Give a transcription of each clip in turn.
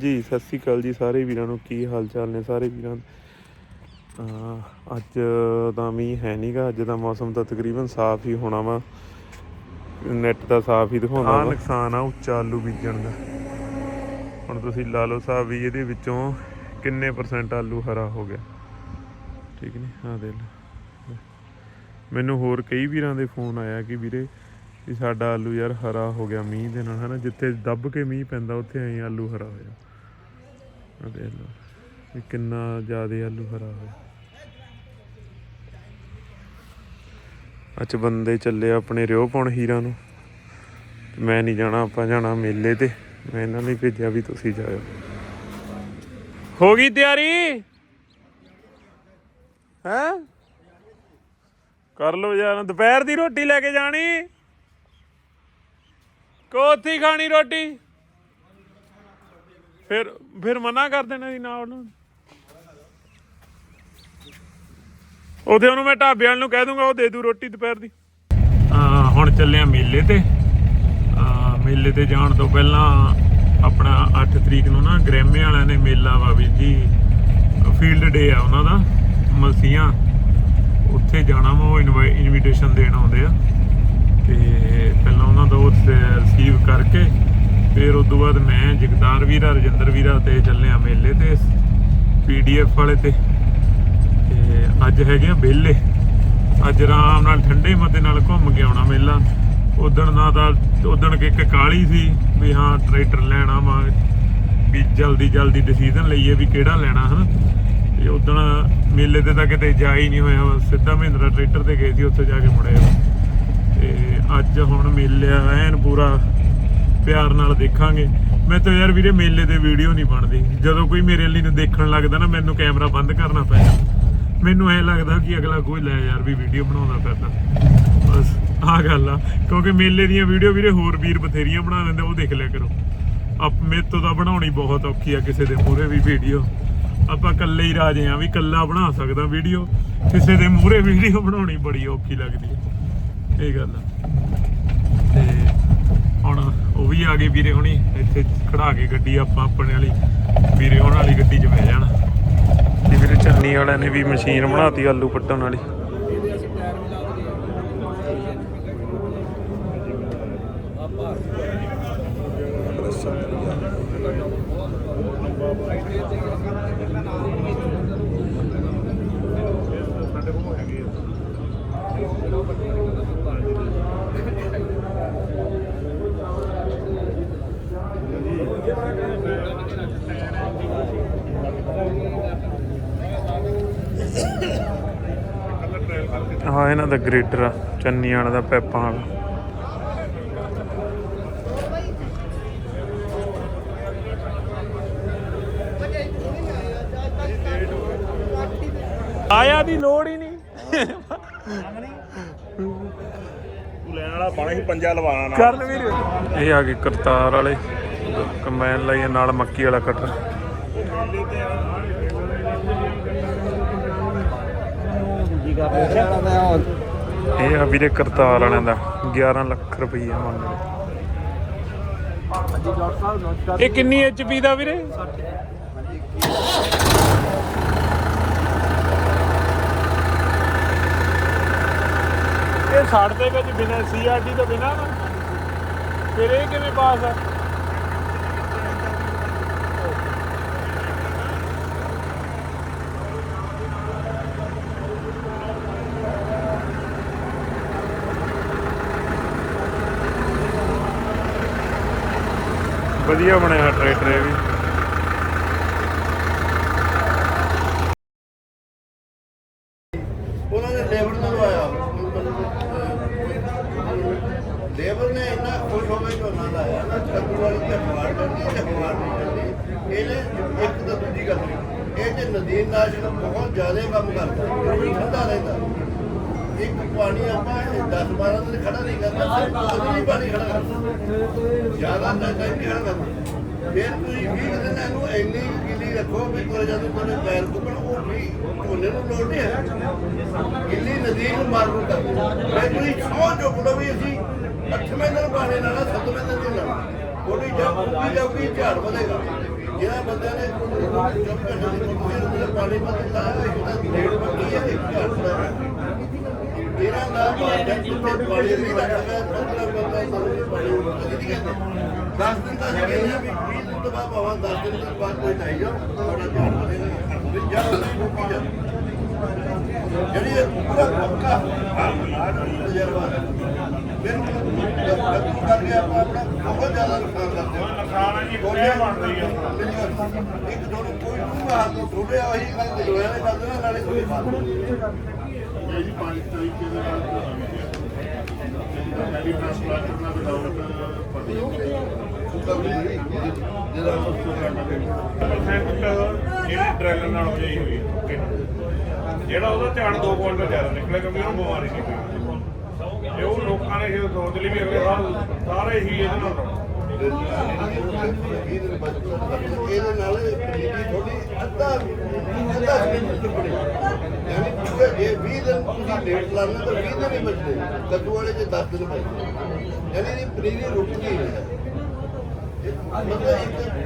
ਜੀ ਸਤਿ ਸ੍ਰੀ ਅਕਾਲ ਜੀ ਸਾਰੇ ਵੀਰਾਂ ਨੂੰ। ਕੀ ਹਾਲ ਚਾਲ ਨੇ ਸਾਰੇ ਵੀਰਾਂ? ਦੇ? ਅੱਜ ਤਾਂ ਮੀਂਹ ਹੈ ਨਹੀਂਗਾ ਅੱਜ ਦਾ ਮੌਸਮ ਤਾਂ ਤਕਰੀਬਨ ਸਾਫ਼ ਹੀ ਹੋਣਾ ਵਾ। ਨੈਟ ਦਾ ਸਾਫ਼ ਹੀ ਦਿਖਾਉਂਦਾ ਵਾ। ਨੁਕਸਾਨ ਆ ਉੱਚਾ ਆਲੂ ਬੀਜਣ ਦਾ। ਹੁਣ ਤੁਸੀਂ ਲਾ ਲਓ ਸਾਹਿਬ ਵੀ ਇਹਦੇ ਵਿੱਚੋਂ ਕਿੰਨੇ ਪਰਸੈਂਟ ਆਲੂ ਹਰਾ ਹੋ ਗਿਆ? ਠੀਕ ਨੇ? ਹਾਂ ਦੇ ਲਓ। ਮੈਨੂੰ ਹੋਰ ਕਈ ਵੀਰਾਂ ਦੇ ਫੋਨ ਆਇਆ ਕਿ ਵੀਰੇ ਵੀ ਸਾਡਾ ਆਲੂ ਯਾਰ ਹਰਾ ਹੋ ਗਿਆ ਮੀਂਹ ਦੇ ਨਾਲ ਹਨਾ? ਜਿੱਥੇ ਦੱਬ ਕੇ ਮੀਂਹ ਪੈਂਦਾ ਉੱਥੇ ਐਂ ਆਲੂ ਹਰਾ ਹੋਇਆ ਆ ਦੇਖ ਲਓ ਵੀ ਕਿੰਨਾ ਜ਼ਿਆਦਾ ਆਲੂ ਹਰਾ ਹੋਇਆ ਅੱਜ ਬੰਦੇ ਚੱਲੇ ਆਪਣੇ ਰਿਓ ਪਾਉਣ ਹੀਰਾਂ ਨੂੰ। ਮੈਂ ਨਹੀਂ ਜਾਣਾ, ਆਪਾਂ ਜਾਣਾ ਮੇਲੇ ਤੇ। ਮੈਂ ਇਹਨਾਂ ਨੂੰ ਭੇਜਿਆ ਵੀ ਤੁਸੀਂ ਜਾਇਓ। ਹੋ ਗਈ ਤਿਆਰੀ? ਹੈ? ਕਰ ਲਓ ਯਾਰ, ਦੁਪਹਿਰ ਦੀ ਰੋਟੀ ਲੈ ਕੇ ਜਾਣੀ। ਕੋਥੀ ਖਾਣੀ ਰੋਟੀ। ਫਿਰ ਫਿਰ ਮਨਾ ਕਰ ਦੇਣਾ ਸੀ ਨਾ ਉਹਨੂੰ। ਉਹਦੇ ਉਹਨੂੰ ਮੈਂ ਢਾਬੇ ਵਾਲ ਨੂੰ ਕਹਿ ਦੂੰਗਾ, ਉਹ ਦੇ ਦੂ ਰੋਟੀ ਦੁਪਹਿਰ ਦੀ। ਹੁਣ ਚੱਲੇ ਆ ਮੇਲੇ ਤੇ। ਮੇਲੇ ਤੇ ਜਾਣ ਤੋਂ ਪਹਿਲਾਂ ਆਪਣਾ 8 ਤਰੀਕ ਨੂੰ ਨਾ ਗ੍ਰੈਮੇ ਵਾਲਿਆਂ ਨੇ ਮੇਲਾ ਵਾ ਵੀ ਜੀ। ਫੀਲਡ ਡੇ ਆ ਉਹਨਾਂ ਦਾ, ਮਲਸੀਆਂ। ਉੱਥੇ ਜਾਣਾ ਵਾ, ਉਹ ਇਨਵੀਟੇਸ਼ਨ ਦੇਣ ਆਉਂਦੇ ਆ। ਤੇ ਪਹਿਲਾਂ ਉਹਨਾਂ ਦਾ ਉਹ ਰਿਸੀਵ ਕਰਕੇ ਫਿਰ ਉਸ ਤੋਂ ਬਾਅਦ ਮੈਂ ਜਗਤਾਰ ਵੀਰਾ, ਰਜਿੰਦਰ ਵੀਰਾ ਤੇ ਚੱਲੇ ਆ ਮੇਲੇ ਤੇ ਪੀਡੀਐਫ ਵਾਲੇ ਤੇ। ਤੇ ਅੱਜ ਹੈਗੇ ਆ ਵਿਹਲੇ। ਅੱਜ ਆਰਾਮ ਨਾਲ ਠੰਡੇ ਮਤੇ ਨਾਲ ਘੁੰਮ ਕੇ ਆਉਣਾ ਮੇਲਾ। ਉਦਣ ਨਾ ਤਾਂ, ਉਦਣ ਕਿ ਇੱਕ ਕਾਲੀ ਸੀ ਵੀ ਹਾਂ, ਟਰੈਕਟਰ ਲੈਣਾ ਵਾ ਵੀ ਜਲਦੀ ਜਲਦੀ ਡਿਸੀਜਨ ਲਈਏ ਵੀ ਕਿਹੜਾ ਲੈਣਾ, ਹਨ? ਤੇ ਉਦਣ ਮੇਲੇ ਤੇ ਤਾਂ ਕਿਤੇ ਜਾ ਹੀ ਨਹੀਂ ਹੋਇਆ। ਸਿੱਧਾ ਮਹਿੰਦਰਾ ਟਰੈਕਟਰ ਤੇ ਗਏ ਸੀ, ਉੱਥੇ ਜਾ ਕੇ ਮੁੜੇ। ਤੇ ਅੱਜ ਹੁਣ ਮੇਲਿਆ ਐਨ ਪੂਰਾ ਪਿਆਰ ਨਾਲ ਦੇਖਾਂਗੇ। ਮੈਂ ਤਾਂ ਯਾਰ ਵੀਰੇ ਮੇਲੇ ਦੇ ਵੀਡੀਓ ਨਹੀਂ ਬਣਦੀ। ਜਦੋਂ ਕੋਈ ਮੇਰੇ ਲਈ ਨੂੰ ਦੇਖਣ ਲੱਗਦਾ ਨਾ, ਮੈਨੂੰ ਕੈਮਰਾ ਬੰਦ ਕਰਨਾ ਪੈਂਦਾ ਮੈਨੂੰ ਐ ਲੱਗਦਾ ਕਿ ਅਗਲਾ ਕੋਈ ਲੈ ਯਾਰ ਵੀ ਵੀਡੀਓ ਬਣਾਉਂਦਾ ਫਿਰਦਾ। ਬਸ, ਆਹ ਗੱਲ ਆ। ਕਿਉਂਕਿ ਮੇਲੇ ਦੀਆਂ ਵੀਡੀਓ ਵੀਰੇ ਹੋਰ ਵੀਰ ਬਥੇਰੀਆਂ ਬਣਾ ਲੈਂਦੇ ਉਹ ਦੇਖ ਲਿਆ ਕਰੋ। ਆਪ, ਮੇਰੇ ਤੋਂ ਤਾਂ ਬਣਾਉਣੀ ਬਹੁਤ ਔਖੀ ਆ ਕਿਸੇ ਦੇ ਮੂਹਰੇ ਵੀ ਵੀਡੀਓ ਆਪਾਂ ਇਕੱਲੇ ਹੀ ਰਾਜੇ ਆ, ਵੀ ਇਕੱਲਾ ਬਣਾ ਸਕਦਾ ਵੀਡੀਓ ਕਿਸੇ ਦੇ ਮੂਹਰੇ ਵੀਡੀਓ ਬਣਾਉਣੀ ਬੜੀ ਔਖੀ ਲੱਗਦੀ ਹੈ ਇਹ ਗੱਲ ਆ। ਆ ਗਏ ਵੀਰੇ ਹੁਣੀ, ਇੱਥੇ ਖੜਾ ਕੇ ਗੱਡੀ ਆਪਾਂ ਆਪਣੇ ਵਾਲੀ, ਵੀਰੇ ਉਹਨਾਂ ਵਾਲੀ ਗੱਡੀ 'ਚ ਬਹਿ ਜਾਣਾ। ਤੇ ਵੀਰੇ ਚੰਨੀ ਵਾਲਿਆਂ ਨੇ ਵੀ ਮਸ਼ੀਨ ਬਣਾਤੀ ਆਲੂ ਪੱਟਣ ਵਾਲੀ। ਹਾਂ ਇਹਨਾਂ ਦਾ ਗ੍ਰੇਡਰ ਆ ਚੰਨੀ ਵਾਲਾ ਦਾ ਪੈਪਾਂ ਵਾਲਾ। ਆਇਆ ਦੀ ਲੋੜ ਹੀ ਨਹੀਂ। ਤੂੰ ਲੈਣ ਵਾਲਾ ਪਾਣੀ ਪੰਜਾ ਲਵਾਣਾ ਨਾ ਕਰਨ ਵੀਰ। ਇਹ ਆ ਗਏ ਕਰਤਾਰ ਵਾਲੇ। ਕੰਬਾਈਨ ਲਈ ਨਾਲ ਮੱਕੀ ਵਾਲਾ ਕਟਰ। ਇਹ ਆ ਵੀਰੇ ਕਰਤਾਰ ਵਾਲਿਆਂ ਦਾ 11 ਲੱਖ ਰੁਪਈਆ ਮੰਗਦੇ ਇਹ ਕਿੰਨੀ ਐਚਪੀ ਦਾ ਵੀਰੇ? ਇਹ ਛੱਡ ਦੇ ਵਿੱਚ ਬਿਨਾ ਸੀਆਰਟੀ ਤੋਂ ਬਿਨਾ ਫਿਰ ਇਹ ਕਿਵੇਂ ਪਾਸ ਆ? ਵਧੀਆ ਬਣਿਆ ਟਰੈਕਟਰ ਇਹ ਵੀ। ਉਹਨਾਂ ਨੇ ਲੇਬਰ ਨੂੰ ਲਵਾਇਆ ਲੇਬਰ ਨੇ ਇੰਨਾ ਖੁਸ਼ ਹੋ ਕੇ ਝੋਨਾ ਲਾਇਆ ਨਾ ਕੱਦੂ ਵਾਲੀ ਤੇ ਫਵਾਰ ਕਰਦੀ ਤੇ ਫਵਾਰ ਨਹੀਂ ਕਰਦੀ ਇਹਨੇ ਇੱਕ ਤਾਂ ਦੂਜੀ ਗੱਲ, ਇਹ ਜੇ ਨਦੀਨ ਜਿਹੜਾ ਬਹੁਤ ਜ਼ਿਆਦਾ ਕੰਮ ਕਰਦਾ, ਠੰਡਾ ਰਹਿੰਦਾ। ਇੱਕ ਪਾਣੀ ਆਪਾਂ 10 12 ਦਿਨ ਖੜਾ ਨਹੀਂ ਕਰਨਾ ਸਿਰਫ ਉਹਦੇ ਪਾਣੀ ਖੜਾ ਕਰਨਾ। ਜ਼ਿਆਦਾ ਟਾਈਮ ਨਹੀਂ ਖੜਾ ਕਰਨਾ। ਫਿਰ ਤੁਸੀਂ 20 ਦਿਨ ਇਹਨੂੰ ਇੰਨੀ ਗਿੱਲੀ ਰੱਖੋ ਵੀ ਕੋਈ ਜਦੋਂ ਤੁਹਾਡੇ ਪੈਰ ਦੁਖਣ, ਉਹ ਵੀ ਝੋਨੇ ਨੂੰ ਲੋੜ ਨਹੀਂ ਹੈ। ਗਿੱਲੀ ਨਦੀ ਨੂੰ ਮਾਰੂ ਕਰ ਫਿਰ ਤੁਸੀਂ ਸੌ ਚੁੱਕੋ ਵੀ ਅਸੀਂ ਅੱਠਵੇਂ ਦਿਨ ਪਾਣੀ ਨਾਲ ਸੱਤਵੇਂ ਦਿਨ ਨਹੀਂ ਲਾਉਣਾ। ਉਹਦੀ ਜਦ ਉੱਗੀ ਜਾਊਗੀ, ਝਾੜ ਵਧੇਗਾ। ਜਿਹੜਾ ਬੰਦੇ ਨੇ ਚੁੱਪ ਕੇ ਨਹੀਂ ਪਾਣੀ ਮਤ ਲਾਇਆ ਇੱਕ ਡੇਢ ਬੱਕੀ ਹੈ, ਇੱਕ ਘਰ ਦਾ ਤੇਰਾ ਨਾਮ ਬਾਜਾ ਕਿਤੇ ਪਾਣੀ ਨਹੀਂ ਲੱਗਦਾ ਪੰਦਰਾਂ ਬੰਦਾ ਸਾਰੇ ਪਾਣੀ ਕਦੀ ਨਹੀਂ ਕਹਿੰਦੇ 10 ਦਿਨ ਦਾ ਕਹਿੰਦੇ ਵੀ 20 ਦਿਨ ਤੋਂ ਬਾਅਦ ਭਾਵੇਂ 10 ਦਿਨ ਤੋਂ ਬਾਅਦ ਕੋਈ ਨਹੀਂ ਜਾ ਥੋੜਾ ਧਿਆਨ ਕਰੇਗਾ ਵੀ ਮੁੱਕੀ ਜਾ ਜਿਹੜੀ ਪੂਰਾ ਪੱਕਾ ਤਜਰਬਾ ਬਿਲਕੁਲ ਕੱਦੂ ਕਰਕੇ ਆਪਾਂ ਆਪਣਾ ਬਹੁਤ ਜ਼ਿਆਦਾ ਨੁਕਸਾਨ ਕਰਦੇ ਹਾਂ ਨੁਕਸਾਨ ਜੀ ਗੋਲੀਆਂ ਬਣ ਆ ਇੱਕ ਦੋਨੋਂ ਕੋਈ ਨੂੰ ਹੱਥ ਤੋਂ ਥੋੜੇ ਆਹੀ ਗੱਲ ਤੇ ਲੋਇਆ ਨੇ ਕਰਦੇ ਨਾਲੇ ਕੋਈ ਬਾਤ ਇਹ ਜੀ ਤਰੀਕੇ ਦੇ ਨਾਲ ਜਿਹੜੀ ਟ੍ਰਾਂਸਪਲਾਂਟ ਨਾਲ ਵਿਦਆਊਟ ਪੜੀ ਜਿਹੜਾ ਇਹਦੀ ਡਰੈਗਨ ਨਾਲ ਵਜਾਈ ਹੋਈ ਜਿਹੜਾ ਉਹਦਾ ਝਾੜ 2 ਕੁਇੰਟਲ ਜ਼ਿਆਦਾ ਨਿਕਲਿਆ ਕਿਉਂਕਿ ਉਹਨੂੰ ਬਿਮਾਰੀ ਨਹੀਂ ਪਈ ਇਹ ਉਹ ਲੋਕਾਂ ਨੇ ਇਹ ਸੋਚ ਲਈ ਵੀ ਅਗਲੇ ਸਾਲ ਸਾਰੇ ਹੀ ਇਹਦੇ ਨਾਲ ਇਹਦੇ ਨਾਲ ਪਨੀਰੀ ਥੋੜੀ ਅੱਧਾ ਅੱਧਾ ਸਕਿੰਟ ਟੁਕੜੇ ਯਾਨੀ ਕਿ ਜੇ 20 ਦਿਨ ਤੁਸੀਂ ਡੇਟ ਲਾਣਾ ਤਾਂ 20 ਦਿਨ ਹੀ ਬਚਦੇ ਕੱਦੂ ਵਾਲੇ ਚ 10 ਦਿਨ ਬਚਦੇ ਯਾਨੀ ਇਹ ਪਨੀਰੀ ਰੁਕਦੀ ਨਹੀਂ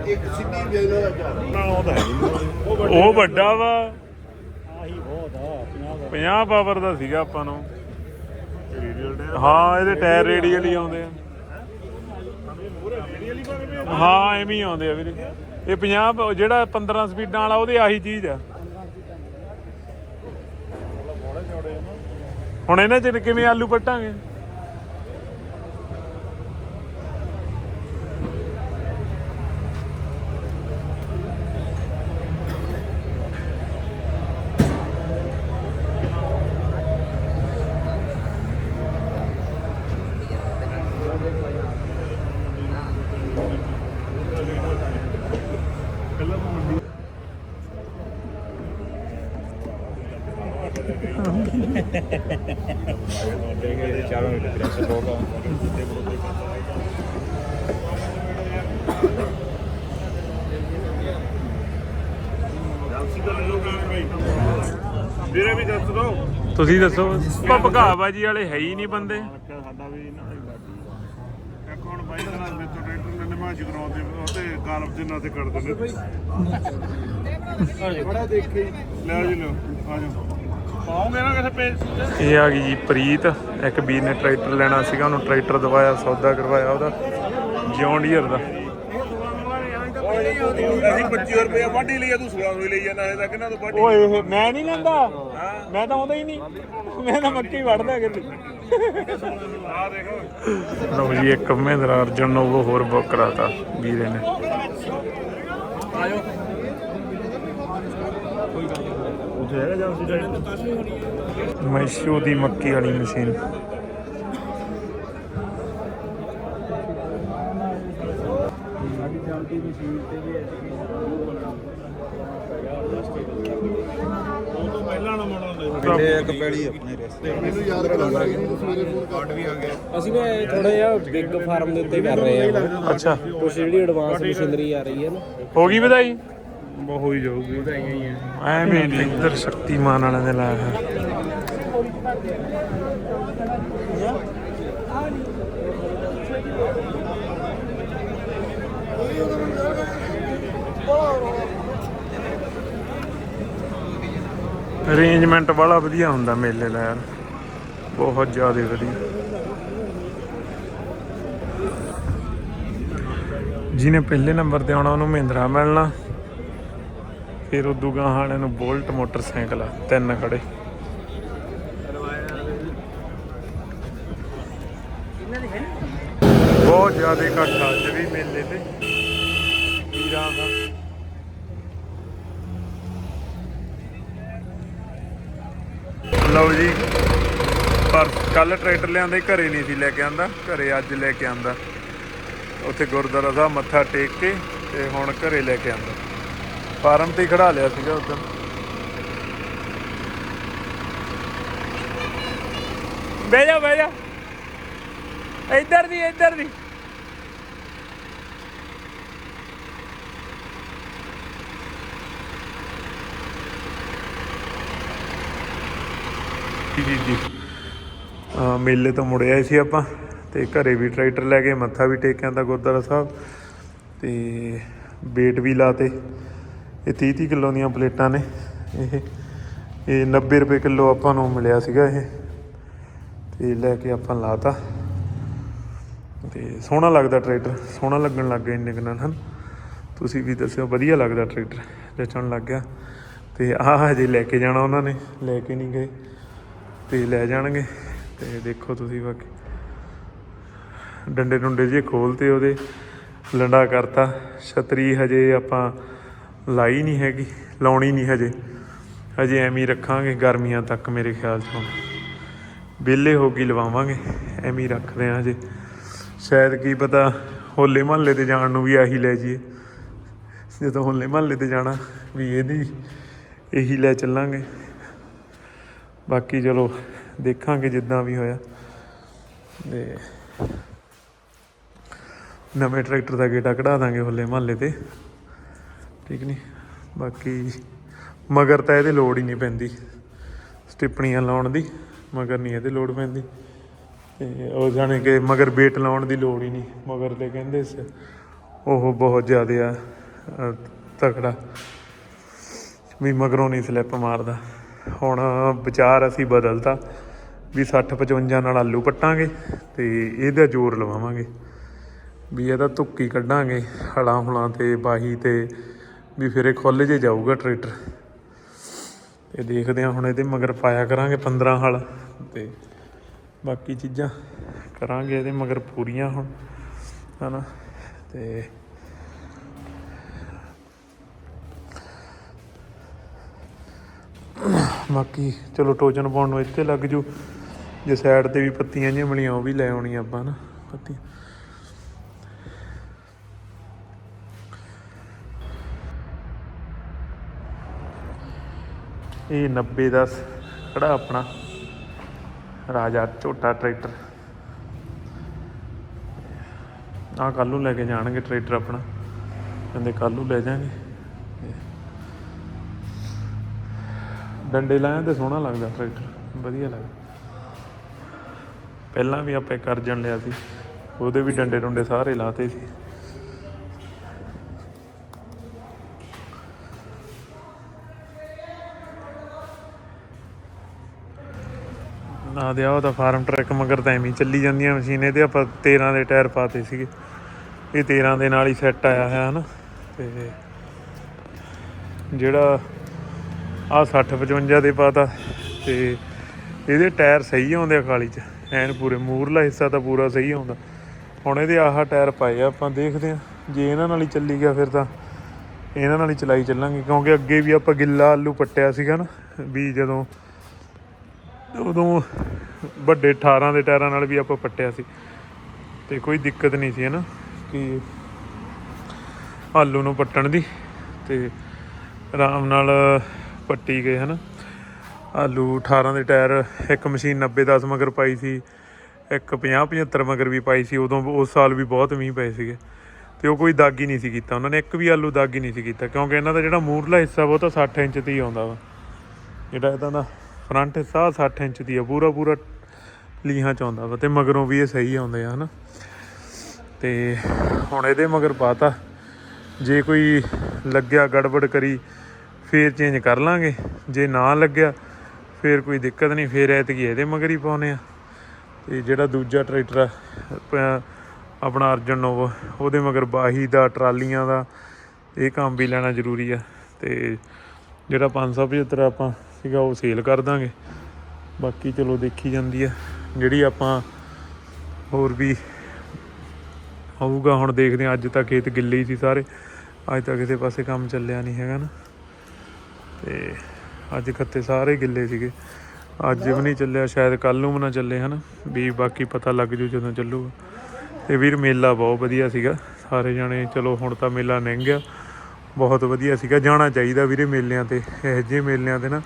ਇੱਕ ਸਿੱਧੀ ਵੇਗਨਾ ਦਾ ਚਾਹ ਨਾਲ ਆਉਂਦਾ ਹੈ ਜੀ ਉਹ ਵੱਡੇ ਵੱਡਾ ਵਾ। 50 ਪਾਵਰ ਦਾ ਸੀਗਾ ਆਪਾਂ ਨੂੰ। ਹਾਂ, ਇਹਦੇ ਟਾਇਰ ਰੇਡੀਅਲ ਹੀ ਆਉਂਦੇ ਆ। ਹਾਂ, ਐਵੇਂ ਹੀ ਆਉਂਦੇ ਆ ਵੀਰੇ। ਇਹ 50 ਜਿਹੜਾ 15 ਸਪੀਡਾਂ ਵਾਲਾ, ਉਹਦੇ ਆਹੀ ਚੀਜ਼ ਆ। ਹੁਣ ਇਹਨਾਂ ਚ ਕਿਵੇਂ ਆਲੂ ਪੱਟਾਂਗੇ? ਦਾ ਵੀਰੇ ਵੀ ਦੱਸ ਦੋ ਤੁਸੀਂ ਦੱਸੋ ਭਗਾਵਾਜੀ ਵਾਲੇ ਹੈ ਹੀ ਨਹੀਂ ਬੰਦੇ। ਸਾਡਾ ਵੀ ਦਾ ਹੀ ਬਾਕੀ ਇੱਕ ਹੁਣ ਬਾਈ ਦਾ ਨਾਲ ਮੇਤੋਂ ਟਰੈਕਟਰ ਨੇ ਨਿਮਾਜ ਕਰਾਉਂਦੇ ਉਹ ਤੇ ਗਾਲਬ ਜਿੰਨਾ ਤੇ ਕਰ ਦਿੰਦੇ ਬੜਾ ਦੇਖੇ। ਲੈ ਜੀ ਲਓ ਆ ਜਾਓ। ਪਾਉਂਗੇ ਨਾ ਕਿਸੇ ਪੇਜ ਇਹ ਆ ਗਈ ਜੀ ਪ੍ਰੀਤ ਇੱਕ ਵੀਰ ਨੇ ਟਰੈਕਟਰ ਲੈਣਾ ਸੀਗਾ ਉਹਨੂੰ ਟਰੈਕਟਰ ਦਵਾਇਆ ਸੌਦਾ ਕਰਵਾਇਆ ਉਹਦਾ ਜੌਨ ਡੀਅਰ ਦਾ। ਅਸੀਂ 25 ਰੁਪਏ ਵਾਢੀ ਲਈ ਆ, ਤੂੰ 16 ਰੁਪਏ ਲਈ ਜਾਂਦਾ ਇਹ ਤਾਂ ਕਿੰਨਾ ਤੋਂ ਵਾਢੀ ਓਏ ਇਹ ਮੈਂ ਨਹੀਂ ਲੈਂਦਾ। ਮੈਂ ਤਾਂ ਆਉਂਦਾ ਹੀ ਨਹੀਂ। ਮੈਂ ਤਾਂ ਮੱਕੀ ਵੜਦਾ ਆ ਦੇਖੋ। ਲਓ ਜੀ ਇੱਕ ਮਹਿੰਦਰਾ ਅਰਜਨ ਨੋਵੋ ਹੋਰ ਬੁੱਕ ਕਰਾਤਾ ਵੀਰੇ ਨੇ। ਹੈਗਾ ਏਜੰਸੀ ਦਾ ਮੈਸ਼ੋ ਦੀ ਮੱਕੀ ਵਾਲੀ ਮਸ਼ੀਨ। ਉਹ ਤੋਂ ਪਹਿਲਾਂ ਨਾ ਮੋੜਾਉਂਦੇ ਇੱਕ ਪੈੜੀ ਆਪਣੇ ਰਸਤੇ? ਮੈਨੂੰ ਯਾਦ ਕਰਾ ਸਵੇਰੇ ਫੋਨ ਕਾਰਡ ਵੀ ਆ ਗਿਆ ਅਸੀਂ ਨਾ ਥੋੜਾ ਜਿਹਾ ਬਿਗ ਫਾਰਮ ਦੇ ਉੱਤੇ ਕਰ ਰਹੇ ਹਾਂ ਅੱਛਾ। ਕੁਝ ਜਿਹੜੀ ਐਡਵਾਂਸ ਮਸ਼ੀਨਰੀ ਆ ਰਹੀ ਹੈ ਨਾ। ਹੋ ਗਈ ਵਧਾਈ? ਬਹੁਤ ਹੋਈ ਜਾਊਗੀ ਐਵੇਂ ਨੀ, ਇੱਧਰ ਸ਼ਕਤੀਮਾਨ ਵਾਲਿਆਂ ਦੇ ਲਾਇਆ ਅਰੇਂਜਮੈਂਟ ਬੜਾ ਵਧੀਆ ਹੁੰਦਾ ਮੇਲੇ ਦਾ ਯਾਰ। ਬਹੁਤ ਜ਼ਿਆਦਾ ਵਧੀਆ। ਜਿਹਨੇ ਪਹਿਲੇ ਨੰਬਰ ਤੇ ਆਉਣਾ ਉਹਨੂੰ ਮਹਿੰਦਰਾ ਮਿਲਣਾ। ਫਿਰ ਉਦੋਂ ਗਾਹਾਂ ਵਾਲਿਆਂ ਨੂੰ ਬੋਲਟ ਮੋਟਰਸਾਈਕਲ ਆ, ਤਿੰਨ ਖੜੇ ਬਹੁਤ ਜ਼ਿਆਦਾ ਇਕੱਠ ਆ, ਅੱਜ ਵੀ ਮੇਲੇ ਤੇ। ਵੀਰਾਂ ਦਾ। ਲਓ ਜੀ, ਪਰ ਕੱਲ ਟਰੈਕਟਰ ਲਿਆਂਦੇ ਘਰੇ ਨਹੀਂ ਸੀ ਲੈ ਕੇ ਆਂਦਾ, ਘਰੇ ਅੱਜ ਲੈ ਕੇ ਆਂਦਾ। ਉੱਥੇ ਗੁਰਦੁਆਰਾ ਸਾਹਿਬ ਮੱਥਾ ਟੇਕ ਕੇ ਤੇ ਹੁਣ ਘਰੇ ਲੈ ਕੇ ਆਂਦਾ। ਫਾਰਮ ਤੇ ਖੜਾ ਲਿਆ ਸੀਗਾ ਉਦੋਂ ਬਹਿ ਜਾ ਬਹਿ ਜਾ। ਇੱਧਰ ਦੀ ਇੱਧਰ ਦੀ ਜੀ ਜੀ। ਮੇਲੇ ਤੋਂ ਮੁੜ ਆਏ ਸੀ ਆਪਾਂ ਤੇ ਘਰੇ ਵੀ ਟਰੈਕਟਰ ਲੈ ਕੇ, ਮੱਥਾ ਵੀ ਟੇਕਿਆ ਕੇ ਗੁਰਦੁਆਰਾ ਸਾਹਿਬ ਤੇ ਵੇਟ ਵੀ ਲਾਤੇ। ਇਹ 30 30 ਕਿਲੋ ਦੀਆਂ ਪਲੇਟਾਂ ਨੇ ਇਹ। ਇਹ 90 ਰੁਪਏ ਕਿਲੋ ਆਪਾਂ ਨੂੰ ਮਿਲਿਆ ਸੀਗਾ ਇਹ। ਤੇ ਲੈ ਕੇ ਆਪਾਂ ਲਾਤਾ। ਤੇ ਸੋਹਣਾ ਲੱਗਦਾ ਟਰੈਕਟਰ, ਸੋਹਣਾ ਲੱਗਣ ਲੱਗ ਗਿਆ ਇੰਨੇ ਕੁ ਨਾਲ। ਹਨ ਤੁਸੀਂ ਵੀ ਦੱਸਿਓ, ਵਧੀਆ ਲੱਗਦਾ ਟਰੈਕਟਰ ਜਚਣ ਲੱਗ ਗਿਆ। ਤੇ ਆਹ ਹਜੇ ਲੈ ਕੇ ਜਾਣਾ ਉਹਨਾਂ ਨੇ, ਲੈ ਕੇ ਨਹੀਂ ਗਏ। ਤੇ ਲੈ ਜਾਣਗੇ। ਤੇ ਦੇਖੋ ਤੁਸੀਂ ਬਾਕੀ। ਡੰਡੇ ਡੁੰਡੇ ਜੇ ਖੋਲਤੇ ਉਹਦੇ, ਲੰਡਾ ਕਰਤਾ। ਛਤਰੀ ਹਜੇ ਆਪਾਂ ਲਾਈ ਨਹੀਂ ਹੈਗੀ, ਲਾਉਣੀ ਨਹੀਂ ਹਜੇ। ਹਜੇ ਐਵੇਂ ਹੀ ਰੱਖਾਂਗੇ ਗਰਮੀਆਂ ਤੱਕ ਮੇਰੇ ਖਿਆਲ ਚ। ਵਿਹਲੇ ਹੋ ਕੇ ਲਵਾਵਾਂਗੇ, ਐਵੇਂ ਹੀ ਰੱਖਦੇ ਆ ਹਜੇ। ਸ਼ਾਇਦ ਕੀ ਪਤਾ ਹੋਲੇ ਮਹੱਲੇ ਤੇ ਜਾਣ ਨੂੰ ਵੀ ਆਹੀ ਲੈ ਜਾਈਏ। ਜਦੋਂ ਹੋਲੇ ਮਹੱਲੇ ਤੇ ਜਾਣਾ, ਵੀ ਇਹਦੀ, ਇਹੀ ਲੈ ਚੱਲਾਂਗੇ। ਬਾਕੀ ਚਲੋ, ਦੇਖਾਂਗੇ ਜਿੱਦਾਂ ਵੀ ਹੋਇਆ। ਤੇ ਨਵੇਂ ਟਰੈਕਟਰ ਦਾ ਗੇਟਾ ਕਢਾ ਦਾਂਗੇ ਹੋਲੇ ਮਹੱਲੇ ਤੇ। ਠੀਕ ਨਹੀਂ ਬਾਕੀ ਮਗਰ ਤਾਂ ਇਹਦੇ ਲੋੜ ਹੀ ਨਹੀਂ ਪੈਂਦੀ ਸਟਿੱਪਣੀਆਂ ਲਾਉਣ ਦੀ, ਮਗਰ ਨਹੀਂ ਇਹਦੇ ਲੋੜ ਪੈਂਦੀ। ਤੇ ਉਹ ਜਾਣੇ ਕਿ ਮਗਰ ਬੇਟ ਲਾਉਣ ਦੀ ਲੋੜ ਹੀ ਨਹੀਂ, ਮਗਰ ਤੇ ਕਹਿੰਦੇ ਸੀ, ਉਹ ਬਹੁਤ ਜ਼ਿਆਦਾ ਆ ਤਕੜਾ, ਵੀ ਮਗਰੋਂ ਨਹੀਂ ਸਲਿੱਪ ਮਾਰਦਾ। ਹੁਣ ਵਿਚਾਰ ਅਸੀਂ ਬਦਲਤਾ, ਵੀ 60 55 ਨਾਲ ਆਲੂ ਪੱਟਾਂਗੇ ਤੇ ਇਹਦਾ ਜ਼ੋਰ ਲਵਾਵਾਂਗੇ। ਵੀ ਇਹਦਾ ਧੁੱਕੀ ਕੱਢਾਂਗੇ ਹਲਾਂ ਹੁਲਾਂ ਤੇ, ਬਾਹੀ ਤੇ ਵੀ ਫਿਰ ਇਹ ਖੁੱਲ ਜੇ ਜਾਊਗਾ ਟਰੈਕਟਰ। ਤੇ ਦੇਖਦੇ ਹਾਂ ਹੁਣ ਇਹਦੇ ਮਗਰ ਪਾਇਆ ਕਰਾਂਗੇ 15 ਹਲ ਤੇ ਬਾਕੀ ਚੀਜ਼ਾਂ ਕਰਾਂਗੇ ਇਹਦੇ ਮਗਰ ਪੂਰੀਆਂ ਹੁਣ, ਹਨਾ? ਤੇ ਬਾਕੀ ਚਲੋ ਟੋਚਨ ਪਾਉਣ ਨੂੰ ਇੱਥੇ ਲੱਗ ਜੂ। ਜੇ ਸਾਈਡ ਤੇ ਵੀ ਪੱਤੀਆਂ ਜਿਹੀਆਂ ਮਿਲੀਆਂ, ਉਹ ਵੀ ਲੈ ਆਉਣੀਆਂ ਆਪਾਂ ਨਾ ਪੱਤੀ ਇਹ 90 ਦਾ ਖੜਾ ਆਪਣਾ? ਰਾਜਾ ਝੋਟਾ ਟਰੈਕਟਰ। ਆ ਕੱਲ ਨੂੰ ਲੈ ਕੇ ਜਾਣਗੇ ਟਰੈਕਟਰ ਆਪਣਾ। ਕਹਿੰਦੇ ਕੱਲ ਨੂੰ ਲੈ ਜਾਾਂਗੇ। ਡੰਡੇ ਲਾਇਆ ਤੇ ਸੋਹਣਾ ਲੱਗਦਾ ਟਰੈਕਟਰ। ਵਧੀਆ ਲੱਗਦਾ। ਪਹਿਲਾਂ ਵੀ ਆਪਾਂ ਇੱਕ ਅਰਜਨ ਲਿਆ ਸੀ। ਉਹਦੇ ਵੀ ਡੰਡੇ ਡੁੰਡੇ ਸਾਰੇ ਲਾਤੇ ਸੀ। ਨਾ ਦਿਆ ਉਹਦਾ ਫਾਰਮ ਟਰੈਕ ਮਗਰ ਤਾਂ ਐਵੇਂ ਹੀ ਚੱਲੀ ਜਾਂਦੀਆਂ ਮਸ਼ੀਨੇ ਇਹਦੇ ਆਪਾਂ 13 ਦੇ ਟਾਇਰ ਪਾਤੇ ਸੀਗੇ। ਇਹ 13 ਦੇ ਨਾਲ ਹੀ ਸੈੱਟ ਆਇਆ ਹੋਇਆ ਹਨਾ? ਤੇ ਜਿਹੜਾ ਆ 60 55 ਦੇ ਪਾਤਾ, ਤੇ ਇਹਦੇ ਟਾਇਰ ਸਹੀ ਆਉਂਦੇ ਆ ਖਾਲੀ ਚ, ਐਨ ਪੂਰੇ ਮੂਰਲਾ ਹਿੱਸਾ ਤਾਂ ਪੂਰਾ ਸਹੀ ਆਉਂਦਾ। ਹੁਣ ਇਹਦੇ ਆਹ ਟਾਇਰ ਪਾਏ ਆ, ਆਪਾਂ ਦੇਖਦੇ ਆ। ਜੇ ਇਹਨਾਂ ਨਾਲ ਹੀ ਚੱਲੀ ਗਿਆ ਫਿਰ ਤਾਂ ਇਹਨਾਂ ਨਾਲ ਹੀ ਚਲਾਈ ਚੱਲਾਂਗੇ, ਕਿਉਂਕਿ ਅੱਗੇ ਵੀ ਆਪਾਂ ਗਿੱਲਾ ਆਲੂ ਪੱਟਿਆ ਸੀਗਾ ਨਾ, ਵੀ ਜਦੋਂ ਉਦੋਂ ਵੱਡੇ 18 ਦੇ ਟਾਇਰਾਂ ਨਾਲ ਵੀ ਆਪਾਂ ਪੱਟਿਆ ਸੀ। ਤੇ ਕੋਈ ਦਿੱਕਤ ਨਹੀਂ ਸੀ ਹਨਾ ਕਿ ਆਲੂ ਨੂੰ ਪੱਟਣ ਦੀ ਤੇ ਆਰਾਮ ਨਾਲ ਪੱਟੀ ਗਏ ਹਨਾ। ਆਲੂ 18 ਦੇ ਟਾਇਰ ਇੱਕ ਮਸ਼ੀਨ 90 10 ਮਗਰ ਪਾਈ ਸੀ, ਇੱਕ 50 75 ਮਗਰ ਵੀ ਪਾਈ ਸੀ, ਉਦੋਂ ਉਸ ਸਾਲ ਵੀ ਬਹੁਤ ਮੀਂਹ ਪਏ ਸੀਗੇ। ਤੇ ਉਹ ਕੋਈ ਦਾਗ ਹੀ ਨਹੀਂ ਸੀ ਕੀਤਾ, ਉਹਨਾਂ ਨੇ ਇੱਕ ਵੀ ਆਲੂ ਦਾਗ ਹੀ ਨਹੀਂ ਸੀ ਕੀਤਾ, ਕਿਉਂਕਿ ਇਹਨਾਂ ਦਾ ਜਿਹੜਾ ਮੂਰਲਾ ਹਿੱਸਾ ਉਹ ਤਾਂ 60 ਇੰਚ ਤੇ ਹੀ ਆਉਂਦਾ ਵਾ। ਜਿਹੜਾ ਇਹਦਾ ਦਾ ਫਰੰਟ ਹਿੱਸਾ 60 ਇੰਚ ਦੀ ਆ, ਪੂਰਾ ਪੂਰਾ ਲੀਹਾਂ ਚ ਆਉਂਦਾ ਵਾ ਤੇ ਮਗਰੋਂ ਵੀ ਇਹ ਸਹੀ ਆਉਂਦੇ ਆ, ਹਨਾ? ਤੇ ਹੁਣ ਇਹਦੇ ਮਗਰ ਪਾਤਾ। ਜੇ ਕੋਈ ਲੱਗਿਆ, ਗੜਬੜ ਕਰੀ, ਫੇਰ ਚੇਂਜ ਕਰ ਲਾਂਗੇ। ਜੇ ਨਾ ਲੱਗਿਆ, ਫੇਰ ਕੋਈ ਦਿੱਕਤ ਨਹੀਂ, ਫੇਰ ਐਤਕੀ ਇਹਦੇ ਮਗਰ ਹੀ ਪਾਉਨੇ ਆ। ਤੇ ਜਿਹੜਾ ਦੂਜਾ ਟਰੈਕਟਰ ਆ ਆਪਣਾ ਅਰਜਨ ਨੋਵ, ਉਹਦੇ ਮਗਰ ਬਾਹੀ ਦਾ, ਟਰਾਲੀਆਂ ਦਾ, ਇਹ ਕੰਮ ਵੀ ਲੈਣਾ ਜ਼ਰੂਰੀ ਆ। ਤੇ ਜਿਹੜਾ 575 ਆਪਾਂ ਸੀਗਾ, ਉਹ ਸੇਲ ਕਰ ਦਾਂਗੇ। ਬਾਕੀ ਚਲੋ ਦੇਖੀ ਜਾਂਦੀ ਆ। ਜਿਹੜੀ ਆਪਾਂ ਹੋਰ ਵੀ ਆਊਗਾ, ਹੁਣ ਦੇਖਦੇ ਆ, ਅੱਜ ਤਾਂ ਖੇਤ ਗਿੱਲੇ ਹੀ ਸੀ ਸਾਰੇ। ਅੱਜ ਤਾਂ ਕਿਸੇ ਪਾਸੇ ਕੰਮ ਚੱਲਿਆ ਨਹੀਂ ਹੈਗਾ ਨਾ। ਤੇ ਅੱਜ ਖੱਤੇ ਸਾਰੇ ਗਿੱਲੇ ਸੀਗੇ। ਅੱਜ ਵੀ ਨਹੀਂ ਚੱਲਿਆ, ਸ਼ਾਇਦ ਕੱਲ ਨੂੰ ਵੀ ਨਾ ਚੱਲੇ, ਹਨ। ਵੀ ਬਾਕੀ ਪਤਾ ਲੱਗ ਜੂ ਜਦੋਂ ਚੱਲੂਗਾ। ਤੇ ਵੀਰ, ਮੇਲਾ ਬਹੁਤ ਵਧੀਆ ਸੀਗਾ। ਸਾਰੇ ਜਾਣੇ, ਚਲੋ ਹੁਣ ਤਾਂ ਮੇਲਾ ਲੰਘ ਗਿਆ। ਬਹੁਤ ਵਧੀਆ ਸੀਗਾ। ਜਾਣਾ ਚਾਹੀਦਾ ਵੀਰੇ ਮੇਲਿਆਂ ਤੇ, ਇਹੋ ਜਿਹੇ ਮੇਲਿਆਂ ਤੇ ਨਾ।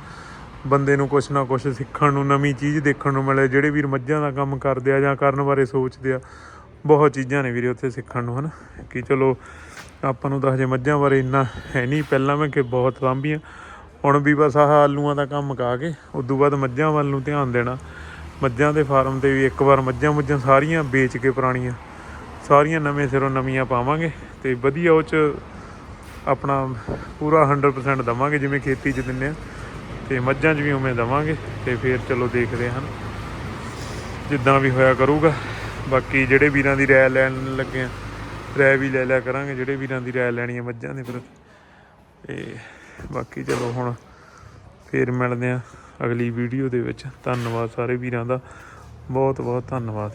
ਬੰਦੇ ਨੂੰ ਕੁਛ ਨਾ ਕੁਛ ਸਿੱਖਣ ਨੂੰ, ਨਵੀਂ ਚੀਜ਼ ਦੇਖਣ ਨੂੰ ਮਿਲੇ, ਜਿਹੜੇ ਵੀਰ ਮੱਝਾਂ ਦਾ ਕੰਮ ਕਰਦੇ ਆ ਜਾਂ ਕਰਨ ਬਾਰੇ ਸੋਚਦੇ ਆ। ਬਹੁਤ ਚੀਜ਼ਾਂ ਨੇ ਵੀਰੇ ਉੱਥੇ ਸਿੱਖਣ ਨੂੰ, ਹਨ? ਕਿ ਚਲੋ ਆਪਾਂ ਨੂੰ ਤਾਂ ਹਜੇ ਮੱਝਾਂ ਬਾਰੇ ਇੰਨਾ ਹੈ ਨਹੀਂ, ਪਹਿਲਾਂ ਮੈਂ ਕਿ ਬਹੁਤ ਲਾਂਭੀਆਂ ਹੁਣ ਵੀ ਬਸ ਆਹ ਆਲੂਆਂ ਦਾ ਕੰਮ ਕਾ ਕੇ, ਉਦੋਂ ਬਾਅਦ ਮੱਝਾਂ ਵੱਲ ਨੂੰ ਧਿਆਨ ਦੇਣਾ। ਮੱਝਾਂ ਦੇ ਫਾਰਮ ਤੇ ਵੀ ਇੱਕ ਵਾਰ ਮੱਝਾਂ ਮੁੱਝਾਂ ਸਾਰੀਆਂ ਵੇਚ ਕੇ ਪੁਰਾਣੀਆਂ, ਸਾਰੀਆਂ ਨਵੇਂ ਸਿਰੋਂ ਨਵੀਆਂ ਪਾਵਾਂਗੇ ਤੇ ਵਧੀਆ ਉਹ ਚ ਆਪਣਾ ਪੂਰਾ 100% ਦਵਾਂਗੇ, ਜਿਵੇਂ ਖੇਤੀ 'ਚ ਦਿੰਨੇ ਆ। ਤੇ ਮੱਝਾਂ 'ਚ ਵੀ ਉਵੇਂ ਦਵਾਂਗੇ ਤੇ ਫਿਰ ਚਲੋ ਦੇਖਦੇ ਹਾਂ। ਜਿੱਦਾਂ ਵੀ ਹੋਇਆ ਕਰੂਗਾ। ਬਾਕੀ ਜਿਹੜੇ ਵੀਰਾਂ ਦੀ ਰਾਇ ਲੈਣ ਲੱਗੇ ਆ ਰਾਇ ਵੀ ਲੈ ਲਿਆ ਕਰਾਂਗੇ, ਜਿਹੜੇ ਵੀਰਾਂ ਦੀ ਰਾਇ ਲੈਣੀ ਹੈ ਮੱਝਾਂ ਦੇ ਫਿਰ। ਤੇ ਬਾਕੀ ਚਲੋ ਹੁਣ ਫੇਰ ਮਿਲਦੇ ਆ ਅਗਲੀ ਵੀਡੀਓ ਦੇ ਵਿੱਚ। ਧੰਨਵਾਦ ਸਾਰੇ ਵੀਰਾਂ ਦਾ। ਬਹੁਤ ਬਹੁਤ ਧੰਨਵਾਦ।